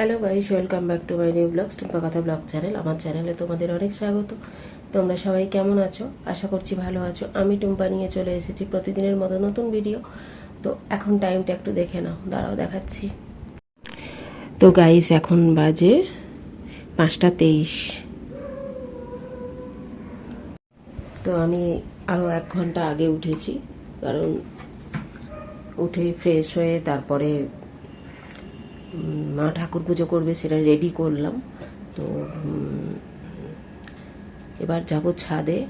Hello guys welcome back to my new vlogs Tumpa কথা blog channel আমার চ্যানেলে তোমাদের অনেক স্বাগত। তোমরা সবাই কেমন আছো? আশা করছি ভালো আছো। আমি টুম্পা নিয়ে চলে এসেছি প্রতিদিনের মতো নতুন ভিডিও তো এখন টাইমটা একটু দেখে নাও, দাঁড়াও দেখাচ্ছি। তো গাইস এখন বাজে পাঁচটা তেইশ। তো আমি আরও এক ঘণ্টা আগে উঠেছি, কারণ উঠে ফ্রেশ হয়ে তারপরে মা ঠাকুর পুজো করবে সেটা রেডি করলাম। তো এবার যাব ছাদে।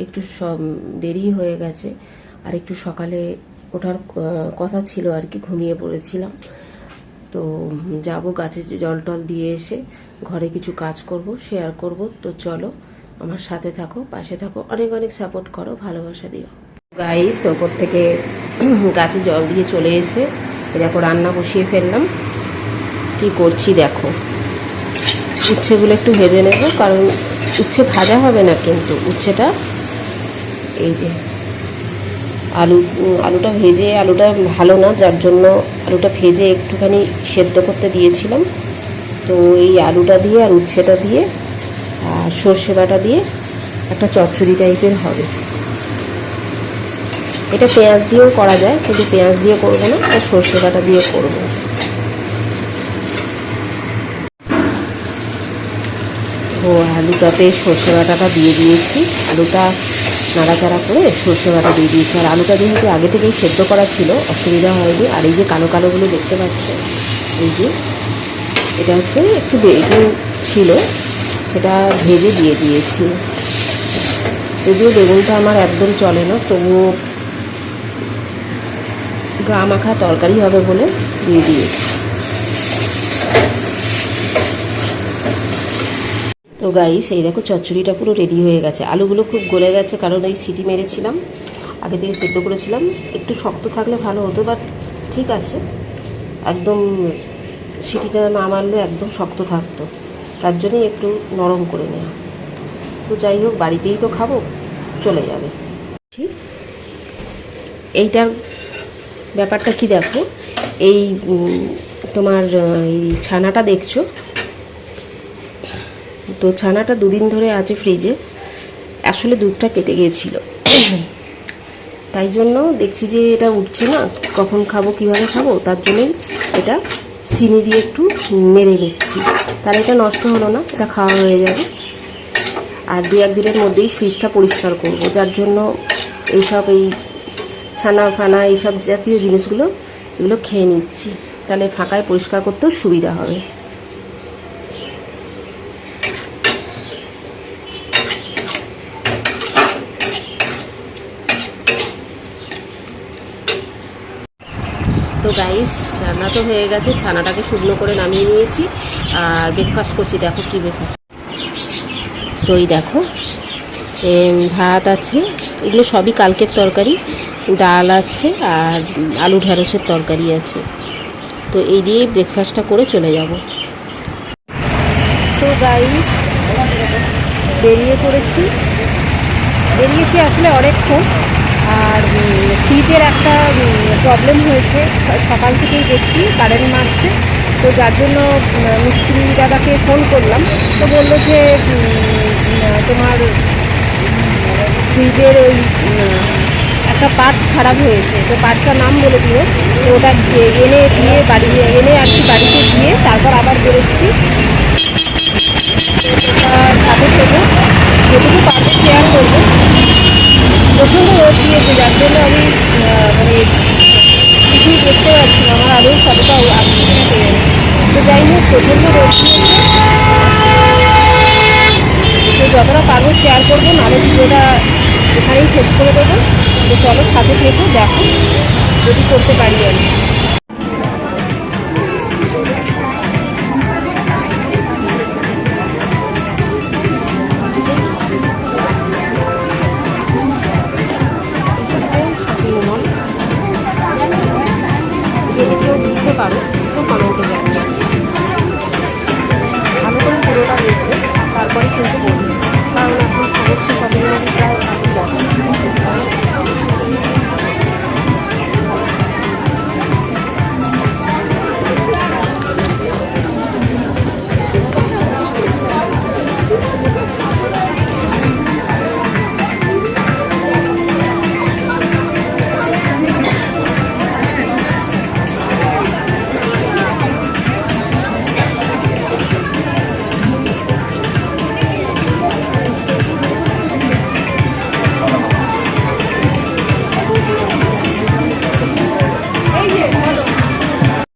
একটু সব দেরি হয়ে গেছে। আর একটু সকালে ওঠার কথা ছিল আর কি, ঘুমিয়ে পড়েছিলাম। তো, যাব গাছে জল টল দিয়ে এসে ঘরে কিছু কাজ করব শেয়ার করব। তো চলো, আমার সাথে থাকো, পাশে থাকো, অনেক অনেক সাপোর্ট করো, ভালোবাসা দিও। গাইস ওপর থেকে গাছে জল দিয়ে চলে এসে দেখো রান্না বসিয়ে ফেললাম। কি করছি দেখো। উচ্ছেগুলো একটু ভেজে নেব, কারণ উচ্ছে ভাজা হবে না কিন্তু। উচ্ছেটা এই যে আলু, আলুটা ভেজে, আলুটা ভালো না, যার জন্য আলুটা ভেজে একটুখানি সেদ্ধ করতে দিয়েছিলাম। তো এই আলুটা দিয়ে আর উচ্ছেটা দিয়ে আর সর্ষে বাটা দিয়ে একটা চচ্চড়ি টাইপের হবে। এটা পেঁয়াজ দিয়েও করা যায় কিন্তু পেঁয়াজ দিয়ে করব না, আর সর্ষে বাটা দিয়ে করব। ও আলুটাতে সর্ষে বাটাটা দিয়ে দিয়েছি। আলুটা নাড়াচাড়া করে সর্ষে বাটা দিয়ে দিয়েছি। আর আলুটা যেহেতু আগে থেকেই সেদ্ধ করা ছিল, অসুবিধা হয়নি। আর এই যে কালো কালোগুলো দেখতে পাচ্ছ, এই যে, এটা হচ্ছে একটু বেগুন ছিল, সেটা ভেজে দিয়ে দিয়েছি। যদিও বেগুনটা আমার একদম চলে না, তবুও গা মাখা তরকারি হবে বলে দিয়ে দিয়েছি। তো গাইস এই দেখো চচ্চড়িটা পুরো রেডি হয়ে গেছে। আলুগুলো খুব গলে গেছে, কারণ ওই সিটি মেরেছিলাম, আগে থেকে সেদ্ধ করেছিলাম। একটু শক্ত থাকলে ভালো হতো বাট ঠিক আছে। একদম সিটিটা না মারলে একদম শক্ত থাকতো। তার জন্যই একটু নরম করে নেওয়া তো যাই হোক, বাড়িতেই তো খাব, চলে যাবে। ঠিক এইটার ব্যাপারটা কি দেখো? এই তোমার এই ছানাটা দেখছ? তো ছানাটা দুদিন ধরে আছে ফ্রিজে আসলে দুধটা কেটে গিয়েছিল। তাই জন্য দেখছি যে এটা উঠছে না। কখন খাব, কীভাবে খাব, তার জন্যই এটা চিনি দিয়ে একটু মেরে নিচ্ছি। তাহলে এটা নষ্ট হলো না, এটা খাওয়া হয়ে যাবে। আর দু এক দিনের মধ্যেই ফ্রিজটা পরিষ্কার করব। যার জন্য এইসব এই ছানা, ফানা, এইসব জাতীয় জিনিসগুলো এগুলো খেয়ে নিচ্ছি। তাহলে ফাঁকায় পরিষ্কার করতেও সুবিধা হবে। তো গাইস রান্না তো হয়ে গেছে, ছানাটাকে শুকনো করে নামিয়ে নিয়েছি, আর ব্রেকফাস্ট করছি, দেখো কি ব্রেকফাস্ট তো এই দেখো ভাত আছে, এগুলো সবই কালকের তরকারি। ডাল আছে আর আলু ঢ্যাঁড়সের তরকারি আছে। তো এই দিয়ে ব্রেকফাস্টটা করে চলে যাব। তো গাইস বেরিয়ে পড়েছি। বেরিয়েছি আসলে অনেকক্ষণ। আর ফ্রিজের একটা প্রবলেম হয়েছে। সকাল থেকেই দেখছি কারেন্ট মারছে তো যার জন্য মিস্ত্রি দাদাকে ফোন করলাম। তো বলল যে তোমার ফ্রিজের ওই একটা পার্টস খারাপ হয়েছে। তো পার্টসটার নাম বলে দিও। তো ওটা এনে দিয়ে বাড়ি এনে কি বাড়িতে দিয়ে তারপর আবার বেরোচ্ছি। সাথে থেকে যেটুকু পারব শেয়ার করব। প্রচণ্ড রোদ দিয়েছে, যার জন্য আমি মানে কিছুই দেখতে পাচ্ছি না। আমার আরও ফটোটা আসছে। তো যাই হোক, প্রচণ্ড রোদ দিয়েছে। তো যতটা পারব শেয়ার করব, নাহলে ভিডিওটা এখানেই শেষ করে দেবো। তো চলো সাথে থেকে দেখো যদি করতে পারি আমি।